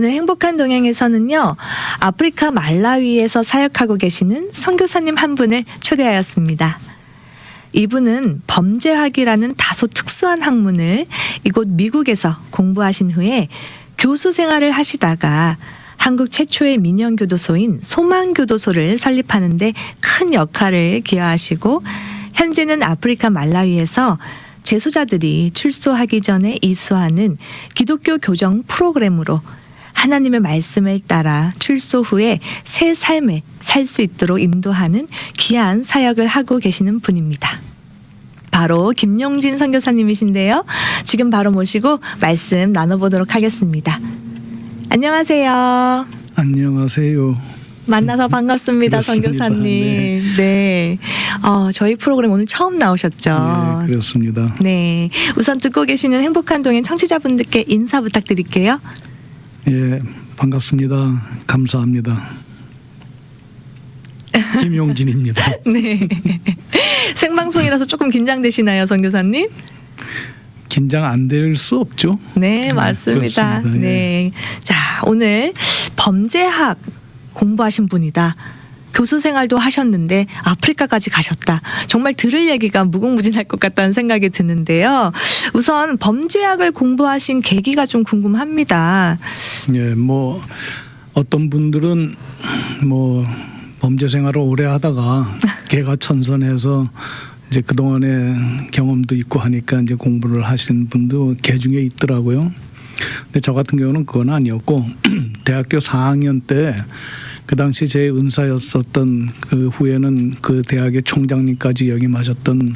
오늘 행복한 동행에서는요, 아프리카 말라위에서 사역하고 계시는 선교사님 한 분을 초대하였습니다. 이분은 범죄학이라는 다소 특수한 학문을 이곳 미국에서 공부하신 후에 교수 생활을 하시다가 한국 최초의 민영교도소인 소망교도소를 설립하는데 큰 역할을 기여하시고 현재는 아프리카 말라위에서 재소자들이 출소하기 전에 이수하는 기독교 교정 프로그램으로 하나님의 말씀을 따라 출소 후에 새 삶을 살 수 있도록 인도하는 귀한 사역을 하고 계시는 분입니다. 바로 김용진 선교사님이신데요. 지금 바로 모시고 말씀 나눠보도록 하겠습니다. 안녕하세요. 안녕하세요. 만나서 반갑습니다, 그렇습니다. 선교사님. 네. 어, 저희 프로그램 오늘 처음 나오셨죠. 네, 그렇습니다. 네. 우선 듣고 계시는 행복한 동행 청취자분들께 인사 부탁드릴게요. 예, 반갑습니다. 감사합니다. 김용진입니다. 네. 생방송이라서 조금 긴장되시나요, 선 교사님? 긴장 안 될 수 없죠. 네, 맞습니다. 예. 네. 자, 오늘 범죄학 공부하신 분이다. 교수 생활도 하셨는데 아프리카까지 가셨다. 정말 들을 얘기가 무궁무진할 것 같다는 생각이 드는데요. 우선 범죄학을 공부하신 계기가 좀 궁금합니다. 예, 뭐 어떤 분들은 뭐 범죄 생활을 오래 하다가 개가 천선해서 이제 그 동안의 경험도 있고 하니까 이제 공부를 하신 분도 개 중에 있더라고요. 근데 저 같은 경우는 그건 아니었고 대학교 4학년 때 그 당시 제 은사였었던 그 후에는 그 대학의 총장님까지 역임하셨던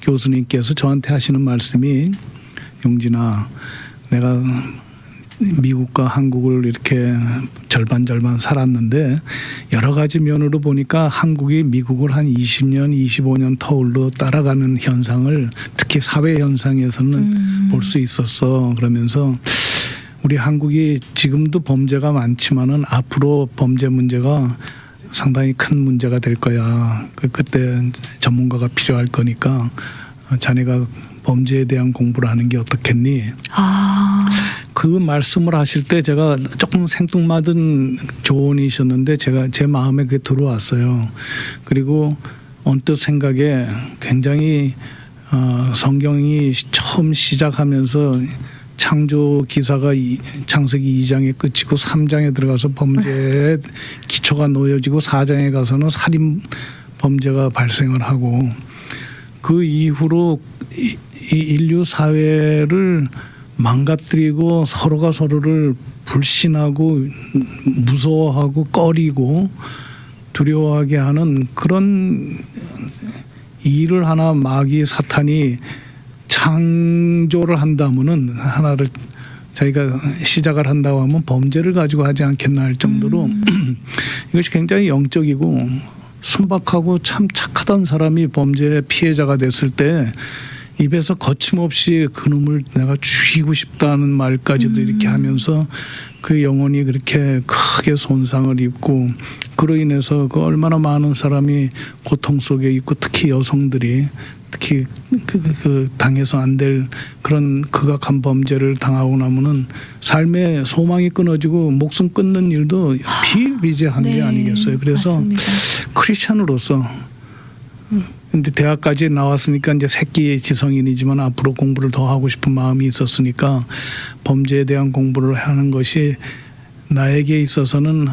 교수님께서 저한테 하시는 말씀이 용진아 내가 미국과 한국을 이렇게 절반 절반 살았는데 여러 가지 면으로 보니까 한국이 미국을 한 20년, 25년 터울로 따라가는 현상을 특히 사회 현상에서는 음. 볼수 있었어. 그러면서 우리 한국이 지금도 범죄가 많지만은 앞으로 범죄 문제가 상당히 큰 문제가 될 거야. 그 그때 전문가가 필요할 거니까 자네가 범죄에 대한 공부를 하는 게 어떻겠니? 아, 그 말씀을 하실 때 제가 조금 생뚱맞은 조언이셨는데 제가 제 마음에 그게 들어왔어요. 그리고 언뜻 생각에 굉장히 어, 성경이 처음 시작하면서 창조 기사가 이- 창세기 2장에 끝이고 3장에 들어가서 범죄의 기초가 놓여지고 4장에 가서는 살인 범죄가 발생을 하고 그 이후로 이, 이 인류 사회를 망가뜨리고 서로가 서로를 불신하고 무서워하고 꺼리고 두려워하게 하는 그런 일을 하나 마귀 사탄이 창조를 한다면은 하나를 자기가 시작을 한다고 하면 범죄를 가지고 하지 않겠나 할 정도로 이것이 굉장히 영적이고 순박하고 참 착하던 사람이 범죄의 피해자가 됐을 때 입에서 거침없이 그놈을 내가 죽이고 싶다는 말까지도 이렇게 하면서 그 영혼이 그렇게 크게 손상을 입고 그로 인해서 그 얼마나 많은 사람이 고통 속에 있고 특히 여성들이 특히 그, 그 당해서 안 될 그런 극악한 범죄를 당하고 나면은 삶의 소망이 끊어지고 목숨 끊는 일도 비일비재한 게 네, 아니겠어요. 그래서 맞습니다. 크리스천으로서 근데 대학까지 나왔으니까 이제 새끼 지성인이지만 앞으로 공부를 더 하고 싶은 마음이 있었으니까 범죄에 대한 공부를 하는 것이 나에게 있어서는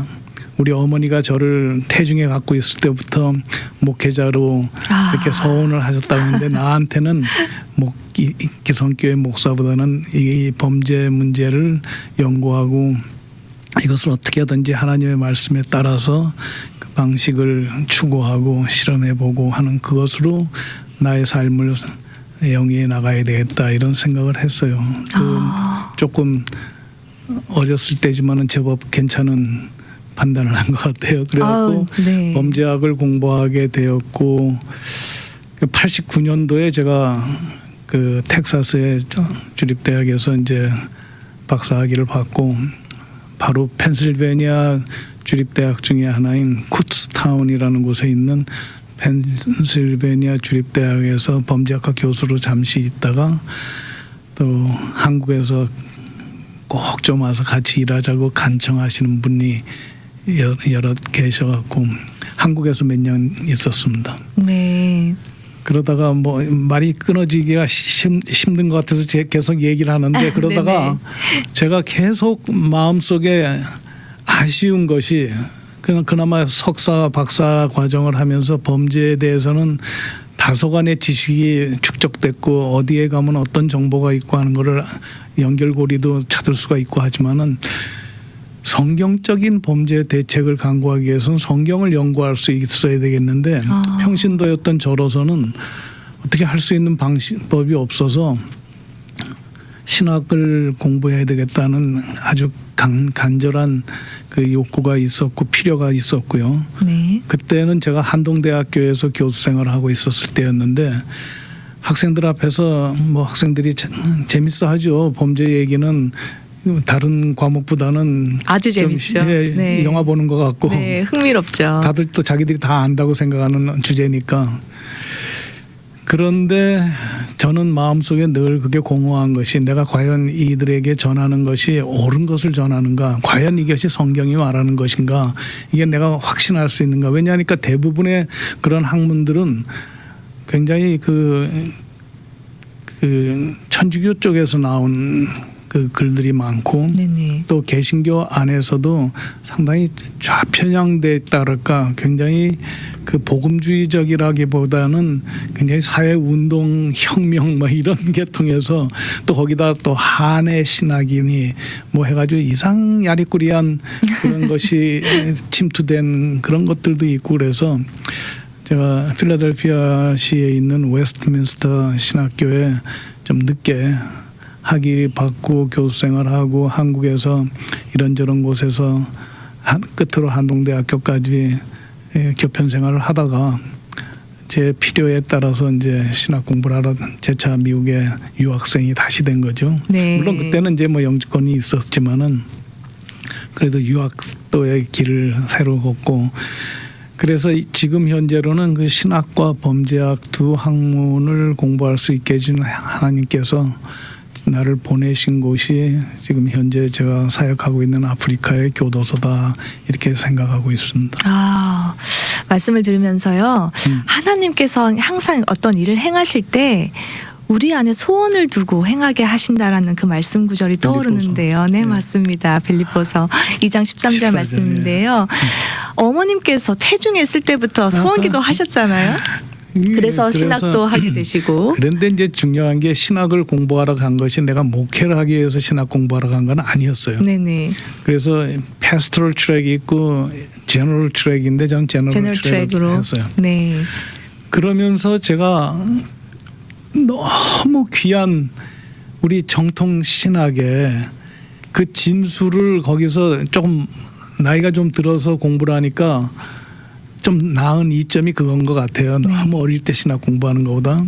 우리 어머니가 저를 태중에 갖고 있을 때부터 목회자로 아. 이렇게 서원을 하셨다고 하는데 나한테는 목 기성교회 목사보다는 이 범죄 문제를 연구하고 이것을 어떻게 하든지 하나님의 말씀에 따라서 그 방식을 추구하고 실험해보고 하는 그것으로 나의 삶을 영위해 나가야 되겠다 이런 생각을 했어요. 그 아. 조금 어렸을 때지만은 제법 괜찮은 판단을 한 것 같아요. 그래갖고 아우, 네. 범죄학을 공부하게 되었고 89년도에 제가 그 텍사스의 주립 대학에서 이제 박사 학위를 받고 바로 펜실베니아 주립 대학 중에 하나인 쿠츠타운이라는 곳에 있는 펜실베니아 주립 대학에서 범죄학과 교수로 잠시 있다가 또 한국에서 꼭 좀 와서 같이 일하자고 간청하시는 분이 여- 여러 계셔갖고 한국에서 몇 년 있었습니다. 네. 그러다가 뭐 말이 끊어지기가 힘, 힘든 것 같아서 제 계속 얘기를 하는데 그러다가 제가 계속 마음속에 아쉬운 것이 그냥 그나마 석사 박사 과정을 하면서 범죄에 대해서는 다소간의 지식이 축적됐고 어디에 가면 어떤 정보가 있고 하는 거를 연결고리도 찾을 수가 있고 하지만은 성경적인 범죄 대책을 강구하기 위해서는 성경을 연구할 수 있어야 되겠는데 아. 평신도였던 저로서는 어떻게 할 수 있는 방법이 없어서 신학을 공부해야 되겠다는 아주 간, 간절한 그 욕구가 있었고 필요가 있었고요. 네. 그때는 제가 한동대학교에서 교수 생활을 하고 있었을 때였는데 학생들 앞에서 뭐 학생들이 재- 재밌어 하죠. 범죄 얘기는 다른 과목보다는 아주 좀 재밌죠. 예, 네. 영화 보는 것 같고 네, 흥미롭죠. 다들 또 자기들이 다 안다고 생각하는 주제니까 그런데 저는 마음속에 늘 그게 공허한 것이 내가 과연 이들에게 전하는 것이 옳은 것을 전하는가 과연 이것이 성경이 말하는 것인가 이게 내가 확신할 수 있는가 왜냐하니까 대부분의 그런 학문들은 굉장히 그, 그 천주교 쪽에서 나온 그 글들이 많고 네네. 또 개신교 안에서도 상당히 좌편향돼 있다랄까 굉장히 그 복음주의적이라기보다는 굉장히 사회 운동 혁명 뭐 이런 계통에서 또 거기다 또 한의 신학이니 뭐 해가지고 이상 야리꾸리한 그런 것이 침투된 그런 것들도 있고 그래서 제가 필라델피아 시에 있는 웨스트민스터 신학교에 좀 늦게 학위 받고 교수 생활하고 한국에서 이런저런 곳에서 한, 끝으로 한동대학교까지 예, 교편 생활을 하다가 제 필요에 따라서 이제 신학 공부를 하러 재차 미국에 유학생이 다시 된 거죠. 네. 물론 그때는 이제 뭐 영주권이 있었지만은 그래도 유학도의 길을 새로 걷고 그래서 이- 지금 현재로는 그 신학과 범죄학 두 학문을 공부할 수 있게 해준 하나님께서 나를 보내신 곳이 지금 현재 제가 사역하고 있는 아프리카의 교도소다 이렇게 생각하고 있습니다. 아, 말씀을 들으면서요. 음. 하나님께서 항상 어떤 일을 행하실 때 우리 안에 소원을 두고 행하게 하신다라는 그 말씀 구절이 떠오르는데요. 네, 네. 맞습니다. 빌립보서 2장 13절 14절, 말씀인데요. 어머님께서 태중했을 때부터 소원 기도 하셨잖아요. 그래서 신학도 하게 되시고. 그런데 이제 중요한 게 신학을 공부하러 간 것이 내가 목회를 하기 위해서 신학 공부하러 간 건 아니었어요. 네네. 그래서 패스토럴 트랙이 있고 제너럴 트랙인데 저는 제너럴 제너럴 트랙으로. 했어요. 네. 그러면서 제가 너무 귀한 우리 정통 신학의 그 진수를 거기서 조금 나이가 좀 들어서 공부를 하니까 좀 나은 이점이 그건 것 같아요. 네. 너무 어릴 때 신학 공부하는 것보다.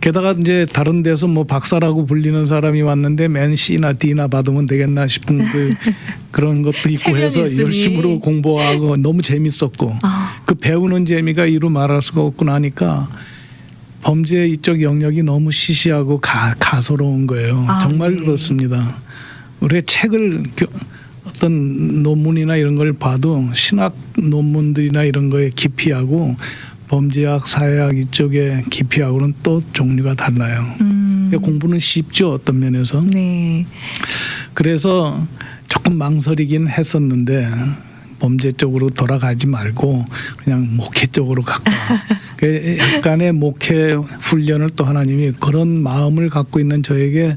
게다가 이제 다른 데서 뭐 박사라고 불리는 사람이 왔는데 맨 C나 D나 받으면 되겠나 싶은 그 그런 것도 있고 해서 있으니. 열심으로 공부하고 너무 재밌었고 아, 그 배우는 재미가 이루 말할 수가 없구나 하니까 범죄 이쪽 영역이 너무 시시하고 가, 가소로운 거예요. 아, 정말 네. 그렇습니다. 우리 책을 교- 어떤 논문이나 이런 걸 봐도 신학 논문들이나 이런 거에 깊이하고 범죄학, 사회학 이쪽의 깊이하고는 또 종류가 달라요. 음. 공부는 쉽죠 어떤 면에서. 네. 그래서 조금 망설이긴 했었는데 범죄 쪽으로 돌아가지 말고 그냥 목회 쪽으로 갈까. 그 약간의 목회 훈련을 또 하나님이 그런 마음을 갖고 있는 저에게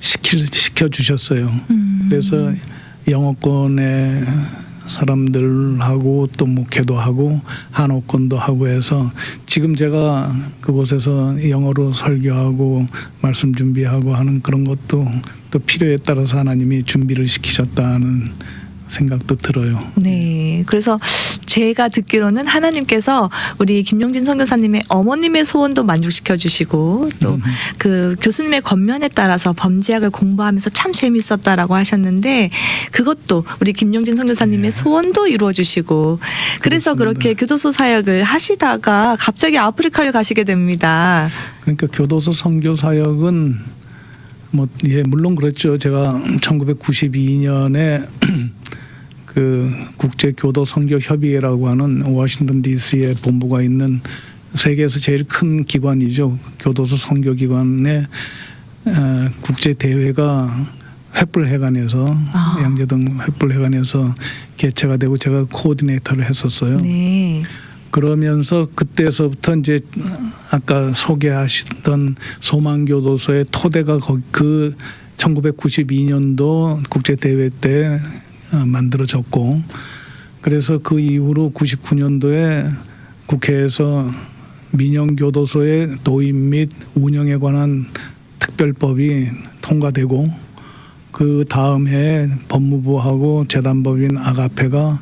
시키, 시켜 주셨어요. 음. 그래서 영어권의 사람들하고 또 목회도 하고 한옥권도 하고 해서 지금 제가 그곳에서 영어로 설교하고 말씀 준비하고 하는 그런 것도 또 필요에 따라서 하나님이 준비를 시키셨다는 생각도 들어요. 네. 그래서 제가 듣기로는 하나님께서 우리 김용진 선교사님의 어머님의 소원도 만족시켜 주시고 또 음. 그 교수님의 권면에 따라서 범죄학을 공부하면서 참 재밌었다라고 하셨는데 그것도 우리 김용진 선교사님의 네. 소원도 이루어 주시고 그래서 그렇습니다. 그렇게 교도소 사역을 하시다가 갑자기 아프리카를 가시게 됩니다. 그러니까 교도소 선교 사역은 뭐, 예, 물론 그렇죠. 제가 1992년에 그 국제 교도 선교 협의회라고 하는 워싱턴 D.C.에 본부가 있는 세계에서 제일 큰 기관이죠. 교도소 선교 기관의 어, 국제 대회가 횃불회관에서 아. 양재동 횃불회관에서 개최가 되고 제가 코디네이터를 했었어요. 네. 그러면서 그때서부터 이제 아까 소개하시던 소망교도소의 토대가 그 1992년도 국제 대회 때 어, 만들어졌고 그래서 그 이후로 99년도에 국회에서 민영교도소의 도입 및 운영에 관한 특별법이 통과되고 그 다음 해에 법무부하고 재단법인 아가페가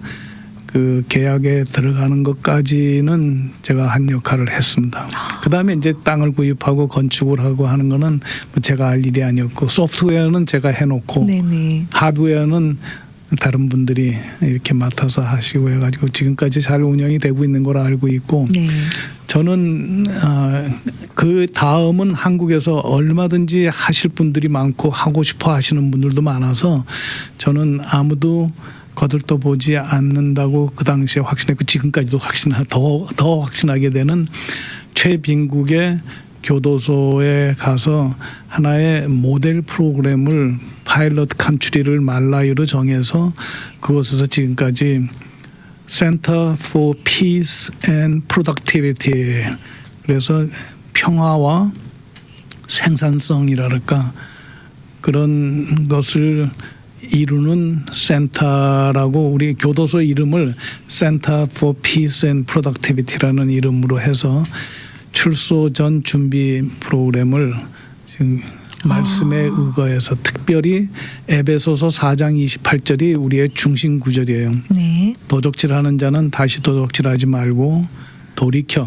그 계약에 들어가는 것까지는 제가 한 역할을 했습니다. 그 다음에 이제 땅을 구입하고 건축을 하고 하는 거는 뭐 제가 할 일이 아니었고 소프트웨어는 제가 해놓고 네네. 하드웨어는 다른 분들이 이렇게 맡아서 하시고 해가지고 지금까지 잘 운영이 되고 있는 걸 알고 있고 네. 저는 어, 그 다음은 한국에서 얼마든지 하실 분들이 많고 하고 싶어 하시는 분들도 많아서 저는 아무도 거들떠 보지 않는다고 그 당시에 확신했고 지금까지도 확신하 더 더 확신하게 되는 최빈국의 교도소에 가서 하나의 모델 프로그램을 파일럿 컨트리를 말라유로 정해서 그곳에서 지금까지 Center for Peace and Productivity 그래서 평화와 생산성이랄까 그런 것을 이루는 센터라고 우리 교도소 이름을 Center for Peace and Productivity라는 이름으로 해서 출소 전 준비 프로그램을 지금 말씀에 의거해서 특별히 에베소서 4장 28절이 우리의 중심 구절이에요. 네. 도적질하는 자는 다시 도적질하지 말고 돌이켜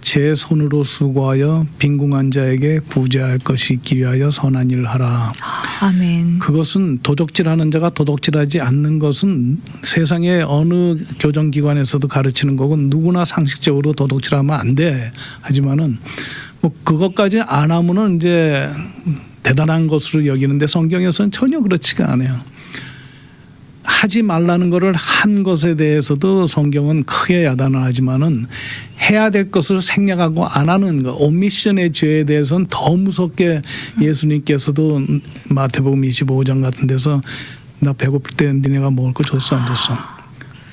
제 손으로 수고하여 빈궁한 자에게 구제할 것이 있기 위하여 선한 일을 하라. 아 멘. 그것은 도적질하는 자가 도적질하지 않는 것은 세상의 어느 교정기관에서도 가르치는 거고 누구나 상식적으로 도적질하면 안 돼. 하지만은 뭐 그것까지 안 하면은 이제 대단한 것으로 여기는데 성경에서는 전혀 그렇지가 않아요. 하지 말라는 것을 한 것에 대해서도 성경은 크게 야단을 하지만은 해야 될 것을 생략하고 안 하는 거 오미션의 죄에 대해서는 더 무섭게 예수님께서도 마태복음 25장 같은 데서 나 배고플 때 니네가 먹을 거 줬어 안 줬어?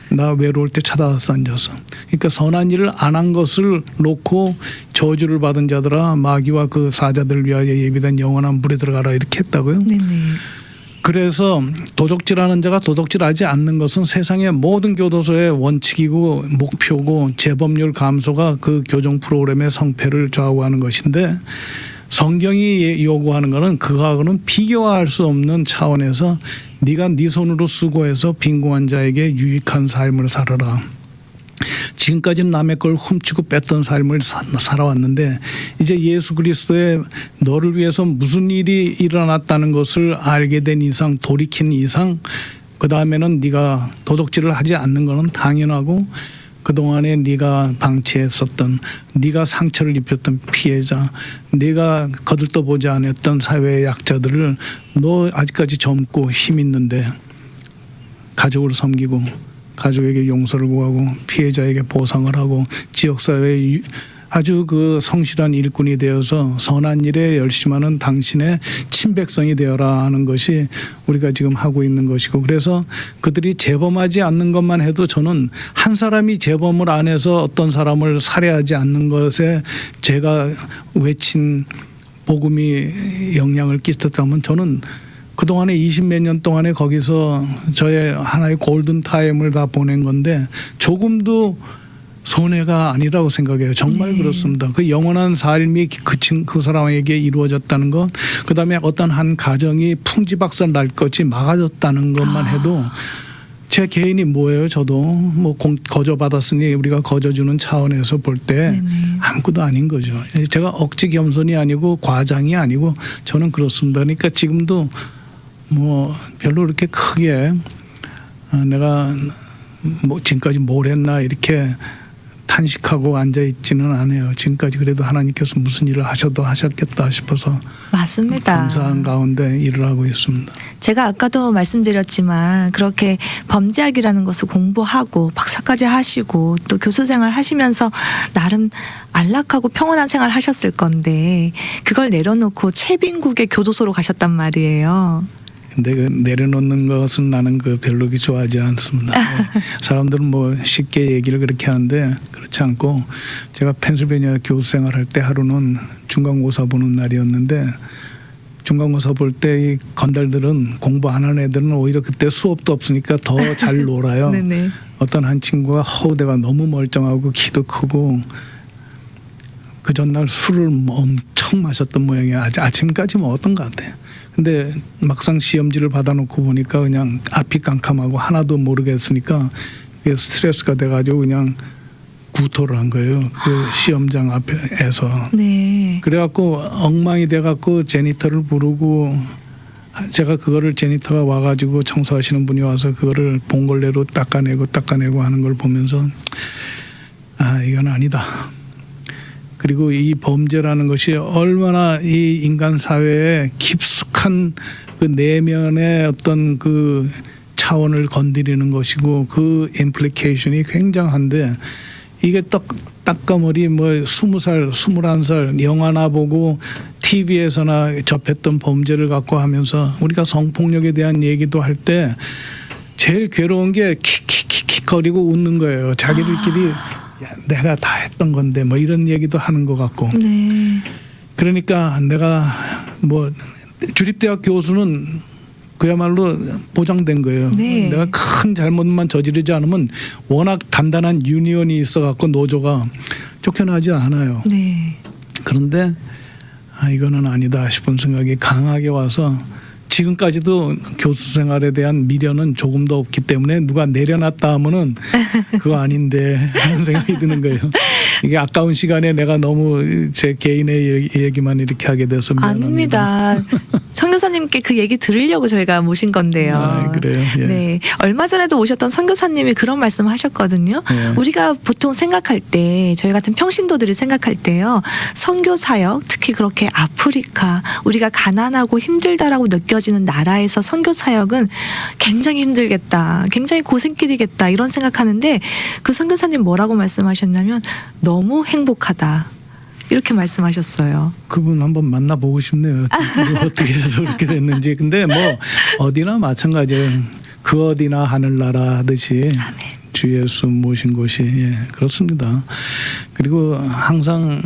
나 외로울 때 찾아왔어 안 줬어? 그러니까 선한 일을 안 한 것을 놓고 저주를 받은 자들아 마귀와 그 사자들 위하여 예비된 영원한 물에 들어가라 이렇게 했다고요? 네네. 그래서 도적질하는 자가 도적질하지 않는 것은 세상의 모든 교도소의 원칙이고 목표고 재범률 감소가 그 교정 프로그램의 성패를 좌우하는 것인데 성경이 요구하는 것은 그거하고는 비교할 수 없는 차원에서 네가 네 손으로 수고해서 빈궁한 자에게 유익한 삶을 살아라. 지금까지는 남의 걸 훔치고 뺐던 삶을 사- 살아왔는데 이제 예수 그리스도의 너를 위해서 무슨 일이 일어났다는 것을 알게 된 이상 돌이킨 이상 그 다음에는 네가 도덕질을 하지 않는 것은 당연하고 그 동안에 네가 방치했었던 네가 상처를 입혔던 피해자, 네가 거들떠 보지 않았던 사회의 약자들을 너 아직까지 젊고 힘 있는데 가족을 섬기고 가족에게 용서를 구하고 피해자에게 보상을 하고 지역 사회에 아주 그 성실한 일꾼이 되어서 선한 일에 열심하는 당신의 친백성이 되어라 하는 것이 우리가 지금 하고 있는 것이고 그래서 그들이 재범하지 않는 것만 해도 저는 한 사람이 재범을 안 해서 어떤 사람을 살해하지 않는 것에 제가 외친 복음이 영향을 끼쳤다면 저는 그동안에 20몇 년 동안에 거기서 저의 하나의 골든 타임을 다 보낸 건데 조금도 손해가 아니라고 생각해요. 정말 네. 그렇습니다. 그 영원한 삶이 그, 친, 그 사람에게 이루어졌다는 것, 그 다음에 어떤 한 가정이 풍지박산 날 것이 막아졌다는 것만 해도 제 개인이 뭐예요? 저도 뭐 공- 거저 받았으니 우리가 거저 주는 차원에서 볼 때. 아무것도 아닌 거죠. 제가 억지 겸손이 아니고 과장이 아니고 저는 그렇습니다. 그러니까 지금도 뭐 별로 그렇게 크게 어, 내가 뭐 지금까지 뭘 했나 이렇게 탄식하고 앉아 있지는 않아요. 지금까지 그래도 하나님께서 무슨 일을 하셔도 하셨겠다 싶어서 맞습니다. 감사한 가운데 일을 하고 있습니다. 제가 아까도 말씀드렸지만 그렇게 범죄학이라는 것을 공부하고 박사까지 하시고 또 교수 생활 하시면서 나름 안락하고 평온한 생활 하셨을 건데 그걸 내려놓고 최빈국의 교도소로 가셨단 말이에요. 근데 그 내려놓는 것은 나는 그 별로 좋아하지 않습니다. 사람들은 뭐 쉽게 얘기를 그렇게 하는데 그렇지 않고 제가 펜실베니아 교수 생활할 때 하루는 중간고사 보는 날이었는데 중간고사 볼 때 이 건달들은 공부 안 하는 애들은 오히려 그때 수업도 없으니까 더 잘 놀아요. 네네. 어떤 한 친구가 허우대가 너무 멀쩡하고 키도 크고 그 전날 술을 엄청 마셨던 모양이야. 아침까지 먹었던 것 같아. 근데 막상 시험지를 받아놓고 보니까 그냥 앞이 깜깜하고 하나도 모르겠으니까 스트레스가 돼가지고 그냥 구토를 한 거예요. 그 시험장 앞에서. 네. 그래갖고 엉망이 돼갖고 제니터를 부르고 제가 그거를 제니터가 와가지고 청소하시는 분이 와서 그거를 봉골레로 닦아내고 닦아내고 하는 걸 보면서 아 이건 아니다. 그리고 이 범죄라는 것이 얼마나 이 인간 사회에 깊숙 한 그 내면의 어떤 그 차원을 건드리는 것이고 그 임플리케이션이 굉장한데 이게 딱 딱까머리 뭐 스무 살 스물한 살 영화나 보고 TV에서나 접했던 범죄를 갖고 하면서 우리가 성폭력에 대한 얘기도 할 때 제일 괴로운 게 킥킥킥킥거리고 웃는 거예요. 자기들끼리 야, 내가 다 했던 건데 뭐 이런 얘기도 하는 것 같고 네. 그러니까 내가 뭐 주립대학 교수는 그야말로 보장된 거예요. 네. 내가 큰 잘못만 저지르지 않으면 워낙 단단한 유니언이 있어갖고 노조가 쫓겨나지 않아요. 네. 그런데 아, 이거는 아니다 싶은 생각이 강하게 와서 지금까지도 교수 생활에 대한 미련은 조금도 없기 때문에 누가 내려놨다 하면은 그거 아닌데 하는 생각이 드는 거예요. 이게 아까운 시간에 내가 너무 제 개인의 얘기- 얘기만 이렇게 하게 돼서 미안합니다. 아닙니다. 선교사님께 그 얘기 들으려고 저희가 모신 건데요. 아, 그래요? 예. 네. 얼마 전에도 오셨던 선교사님이 그런 말씀 하셨거든요. 예. 우리가 보통 생각할 때, 저희 같은 평신도들이 생각할 때요, 선교 사역, 특히 그렇게 아프리카, 우리가 가난하고 힘들다라고 느껴지는 나라에서 선교 사역은 굉장히 힘들겠다, 굉장히 고생길이겠다, 이런 생각하는데 그 선교사님 뭐라고 말씀하셨냐면 너무 행복하다. 이렇게 말씀하셨어요. 그분 한번 만나보고 싶네요. 어떻게 해서 그렇게 됐는지. 근데 뭐 어디나 마찬가지예요. 그 어디나 하늘나라 하듯이 아멘. 주 예수 모신 곳이 예, 그렇습니다. 그리고 항상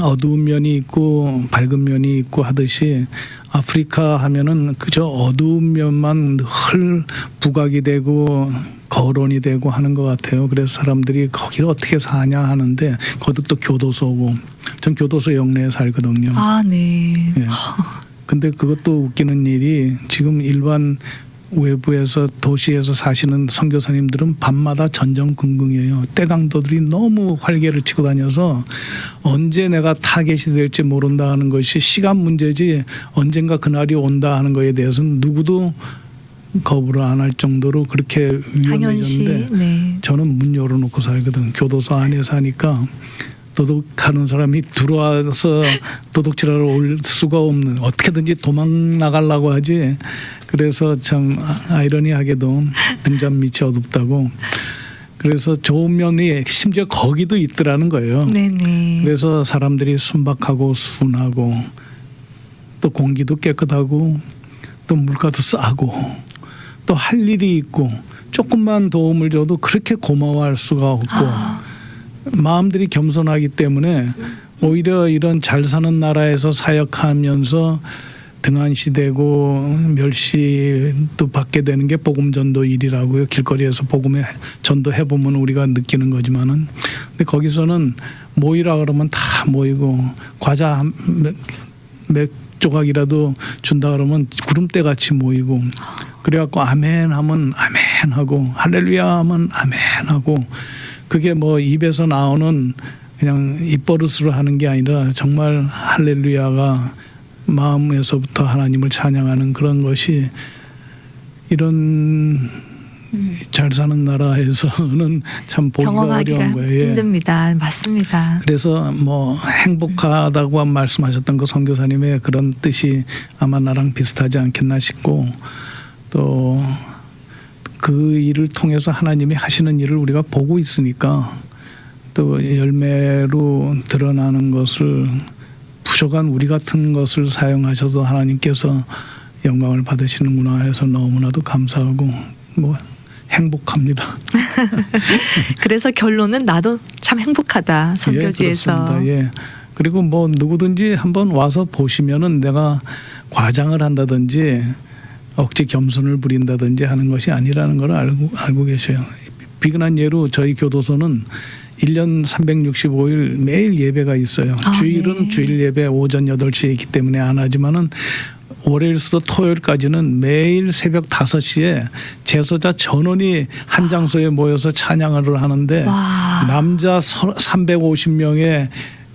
어두운 면이 있고 밝은 면이 있고 하듯이 아프리카 하면은 그저 어두운 면만 늘 부각이 되고 거론이 되고 하는 것 같아요. 그래서 사람들이 거기를 어떻게 사냐 하는데 거기 또 교도소고 전 교도소 영내에 살거든요. 아, 네. 예. 근데 그것도 웃기는 일이 지금 일반 외부에서 도시에서 사시는 선교사님들은 밤마다 전전긍긍이에요. 떼강도들이 너무 활개를 치고 다녀서 언제 내가 타겟이 될지 모른다 하는 것이 시간 문제지 언젠가 그날이 온다 하는 거에 대해서는 누구도 거부를 안 할 정도로 그렇게. 위험해졌는데 네. 저는 문 열어놓고 살거든. 교도소 안에 사니까 도둑하는 사람이 들어와서 도둑질하러 올 수가 없는 어떻게든지 도망 나가려고 하지. 그래서 참 아이러니하게도 등잔 밑이 어둡다고. 그래서 좋은 면이 심지어 거기도 있더라는 거예요. 네네. 그래서 사람들이 순박하고 순하고 또 공기도 깨끗하고 또 물가도 싸고 또 할 일이 있고 조금만 도움을 줘도 그렇게 고마워할 수가 없고 아, 마음들이 겸손하기 때문에 오히려 이런 잘 사는 나라에서 사역하면서 등한시되고 멸시도 받게 되는 게 복음 전도 일이라고요. 길거리에서 복음에 전도해 보면 우리가 느끼는 거지만은. 근데 거기서는 모이라 그러면 다 모이고 과자 한- 몇, 몇 조각이라도 준다 그러면 구름대 같이 모이고 그래갖고 아멘 하면 아멘 하고 할렐루야 하면 아멘 하고 그게 뭐 입에서 나오는 그냥 입버릇으로 하는 게 아니라 정말 할렐루야가 마음에서부터 하나님을 찬양하는 그런 것이 이런 잘 사는 나라에서는 참 보기가 어려운 거예요. 예. 힘듭니다. 맞습니다. 그래서 뭐 행복하다고 말씀하셨던 그 선교사님의 그런 뜻이 아마 나랑 비슷하지 않겠나 싶고 또 그 일을 통해서 하나님이 하시는 일을 우리가 보고 있으니까 또 열매로 드러나는 것을 부족한 우리 같은 것을 사용하셔서 하나님께서 영광을 받으시는구나 해서 너무나도 감사하고 뭐 행복합니다. 그래서 결론은 나도 참 행복하다. 선교지에서. 예, 그렇습니다. 예. 그리고 뭐 누구든지 한번 와서 보시면은 내가 과장을 한다든지 억지 겸손을 부린다든지 하는 것이 아니라는 걸 알고 알고 계셔요. 비근한 예로 저희 교도소는 1년 365일 매일 예배가 있어요. 아, 주일은 네. 주일 예배 오전 8시에 있기 때문에 안 하지만은 월요일부터 토요일까지는 매일 새벽 5시에 제소자 전원이 한 장소에 모여서 찬양을 하는데 와. 남자 350명의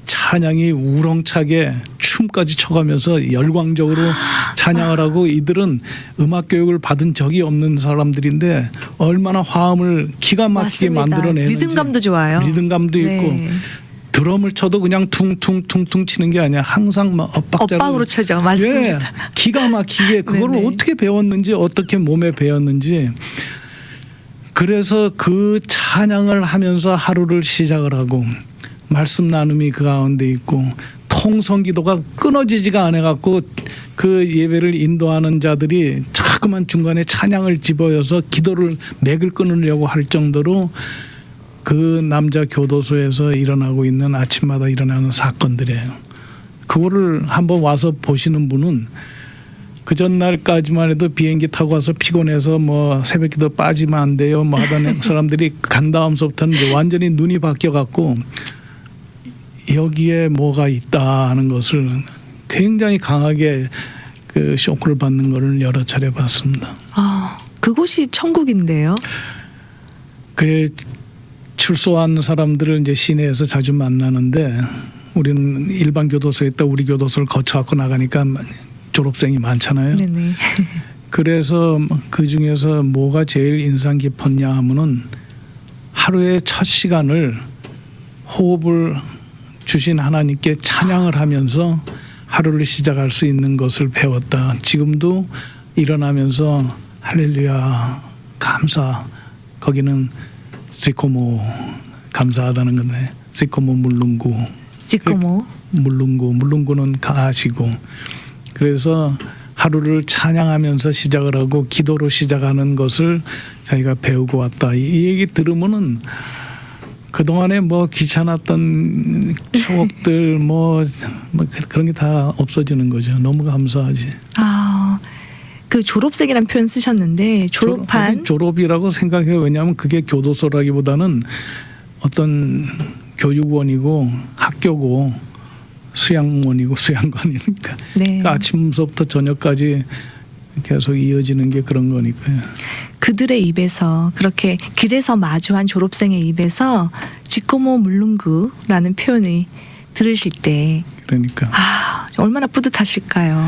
찬양이 우렁차게 춤까지 춰가면서 열광적으로 찬양을 하고 이들은 음악 교육을 받은 적이 없는 사람들인데 얼마나 화음을 기가 막히게 맞습니다. 만들어내는지 리듬감도 좋아요. 리듬감도 있고 네. 드럼을 쳐도 그냥 퉁퉁퉁퉁 치는 게 아니야 항상 막 엇박자로 엇박으로 쳐죠. 맞습니다. 예, 기가 막히게 그걸 네네. 어떻게 배웠는지 어떻게 몸에 배웠는지 그래서 그 찬양을 하면서 하루를 시작을 하고 말씀 나눔이 그 가운데 있고 통성 기도가 끊어지지가 않아 갖고 그 예배를 인도하는 자들이 자꾸만 중간에 찬양을 집어여서 기도를 맥을 끊으려고 할 정도로 그 남자 교도소에서 일어나고 있는 아침마다 일어나는 사건들이에요. 그거를 한번 와서 보시는 분은 그 전날까지만 해도 비행기 타고 와서 피곤해서 뭐 새벽기도 빠지면 안 돼요 뭐 하던 사람들이 간 다음서부터는 완전히 눈이 바뀌어 갖고 여기에 뭐가 있다 하는 것을 굉장히 강하게 그 쇼크를 받는 거를 여러 차례 봤습니다. 아, 그곳이 천국인데요. 그 출소한 사람들을 이제 시내에서 자주 만나는데 우리는 일반 교도소에 있다 우리 교도소를 거쳐갖고 나가니까 졸업생이 많잖아요. 네네. 그래서 그 중에서 뭐가 제일 인상 깊었냐 하면은 하루의 첫 시간을 호흡을 주신 하나님께 찬양을 하면서 하루를 시작할 수 있는 것을 배웠다. 지금도 일어나면서 할렐루야 감사 거기는 시코모 감사하다는 건데 시코모 물lun구 지코모. 물lun구 물lun구는 가시고 그래서 하루를 찬양하면서 시작을 하고 기도로 시작하는 것을 자기가 배우고 왔다. 이 얘기 들으면은 그동안에 뭐 귀찮았던 추억들 뭐, 뭐 그- 그런 게 다 없어지는 거죠. 너무 감사하지. 아, 그 졸업생이라는 표현 쓰셨는데 졸업한 졸업, 졸업 이라고 생각해요. 왜냐하면 그게 교도소라기보다는 어떤 교육원이고 학교고 수양원이고 수양관이니까 네. 그러니까 아침서부터 저녁까지 계속 이어지는 게 그런 거니까요. 그들의 입에서 그렇게 길에서 마주한 졸업생의 입에서 지코모 물lun구라는 표현이 들으실 때 그러니까 아, 얼마나 뿌듯하실까요?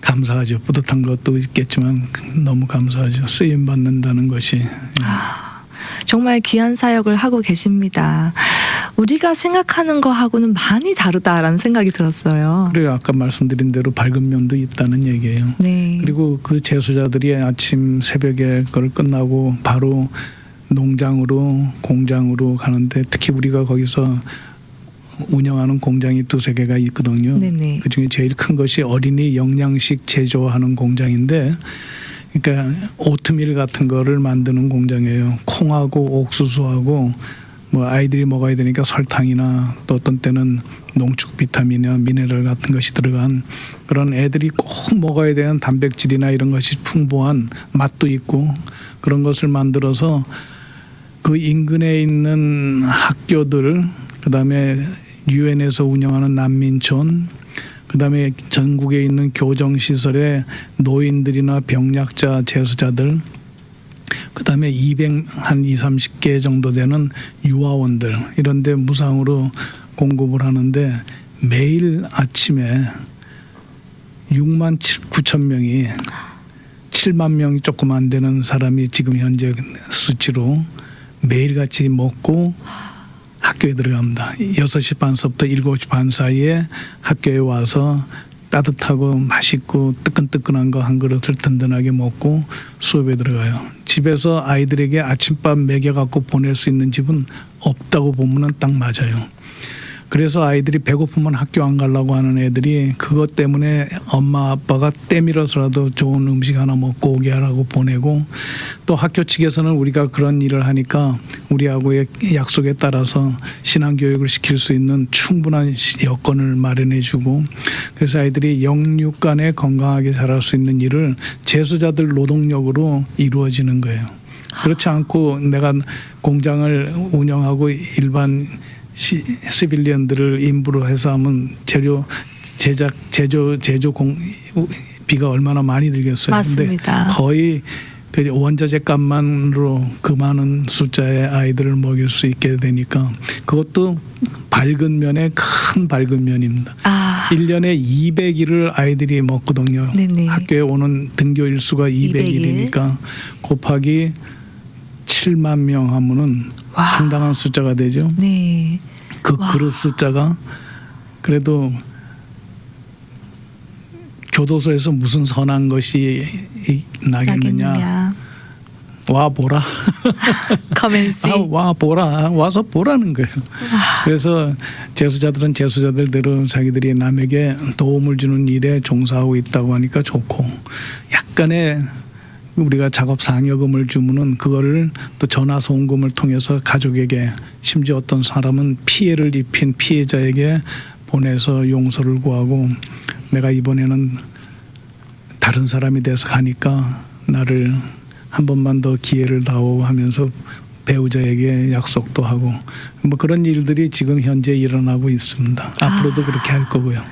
감사하죠. 뿌듯한 것도 있겠지만 너무 감사하죠. 쓰임 받는다는 것이 아, 정말 귀한 사역을 하고 계십니다. 우리가 생각하는 거하고는 많이 다르다라는 생각이 들었어요. 그래요. 아까 말씀드린 대로 밝은 면도 있다는 얘기예요. 네. 그리고 그 재수자들이 아침 새벽에 그걸 끝나고 바로 농장으로 공장으로 가는데 특히 우리가 거기서 운영하는 공장이 두세 개가 있거든요. 네네. 그 중에 제일 큰 것이 어린이 영양식 제조하는 공장인데 그러니까 오트밀 같은 거를 만드는 공장이에요. 콩하고 옥수수하고 뭐 아이들이 먹어야 되니까 설탕이나 또 어떤 때는 농축 비타민이나 미네랄 같은 것이 들어간 그런 애들이 꼭 먹어야 되는 단백질이나 이런 것이 풍부한 맛도 있고 그런 것을 만들어서 그 인근에 있는 학교들 그다음에 유엔에서 운영하는 난민촌 그다음에 전국에 있는 교정 시설에 노인들이나 병약자 재수자들 그다음에 200 한 2, 30개 정도 되는 유아원들 이런 데 무상으로 공급을 하는데 매일 아침에 6만 9천 명이 7만 명 조금 안 되는 사람이 지금 현재 수치로 매일같이 먹고 학교에 들어갑니다. 6시 반서부터 7시 반 사이에 학교에 와서 따뜻하고 맛있고 뜨끈뜨끈한 거 한 그릇을 든든하게 먹고 수업에 들어가요. 집에서 아이들에게 아침밥 먹여갖고 보낼 수 있는 집은 없다고 보면 은 딱 맞아요. 그래서 아이들이 배고프면 학교 안 가려고 하는 애들이 그것 때문에 엄마 아빠가 때밀어서라도 좋은 음식 하나 먹고 오게 하라고 보내고 또 학교 측에서는 우리가 그런 일을 하니까 우리하고의 약속에 따라서 신앙 교육을 시킬 수 있는 충분한 시- 여건을 마련해 주고 그래서 아이들이 영육 간에 건강하게 자랄 수 있는 일을 재수자들 노동력으로 이루어지는 거예요. 그렇지 않고 내가 공장을 운영하고 일반 시, 시빌리언들을 인부로 해서 하면 재료 제작 제조 제조 공 비가 얼마나 많이 들겠어요. 맞습니다. 근데 거의 그 원자재 값만으로 그 많은 숫자의 아이들을 먹일 수 있게 되니까 그것도 밝은 면에 큰 밝은 면입니다. 아, 1년에 200일을 아이들이 먹거든요. 네네. 학교에 오는 등교 일수가 200일이니까 곱하기 7만 명 하면은 와. 상당한 숫자가 되죠. 네. 그 와. 그릇 숫자가 그래도 교도소에서 무슨 선한 것이 이- 나겠느냐. 나겠느냐. 와 보라. 커맨시. 아, 와 보라. 와서 보라는 거예요. 그래서 재수자들은 재수자들대로 자기들이 남에게 도움을 주는 일에 종사하고 있다고 하니까 좋고 약간의 우리가 작업 상여금을 주면은 그거를 또 전화 송금을 통해서 가족에게 심지어 어떤 사람은 피해를 입힌 피해자에게 보내서 용서를 구하고 내가 이번에는 다른 사람이 돼서 가니까 나를 한 번만 더 기회를 다오 하면서 배우자에게 약속도 하고 뭐 그런 일들이 지금 현재 일어나고 있습니다. 앞으로도 그렇게 할 거고요.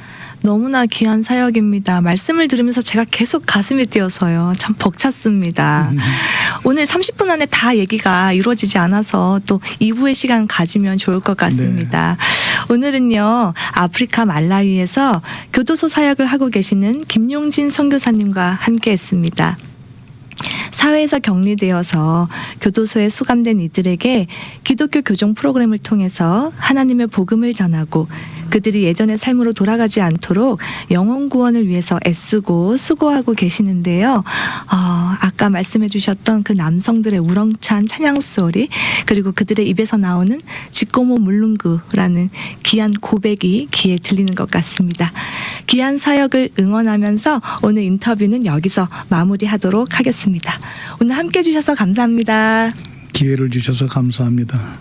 너무나 귀한 사역입니다. 말씀을 들으면서 제가 계속 가슴이 뛰어서요. 참 벅찼습니다. 음. 오늘 30분 안에 다 얘기가 이루어지지 않아서 또 2부의 시간 가지면 좋을 것 같습니다. 네. 오늘은요, 아프리카 말라위에서 교도소 사역을 하고 계시는 김용진 선교사님과 함께 했습니다. 사회에서 격리되어서 교도소에 수감된 이들에게 기독교 교정 프로그램을 통해서 하나님의 복음을 전하고 그들이 예전의 삶으로 돌아가지 않도록 영혼 구원을 위해서 애쓰고 수고하고 계시는데요. 어, 아까 말씀해 주셨던 그 남성들의 우렁찬 찬양 소리 그리고 그들의 입에서 나오는 지꼬모 물lun구라는 귀한 고백이 귀에 들리는 것 같습니다. 귀한 사역을 응원하면서 오늘 인터뷰는 여기서 마무리하도록 하겠습니다. 오늘 함께 해주셔서 감사합니다. 기회를 주셔서 감사합니다.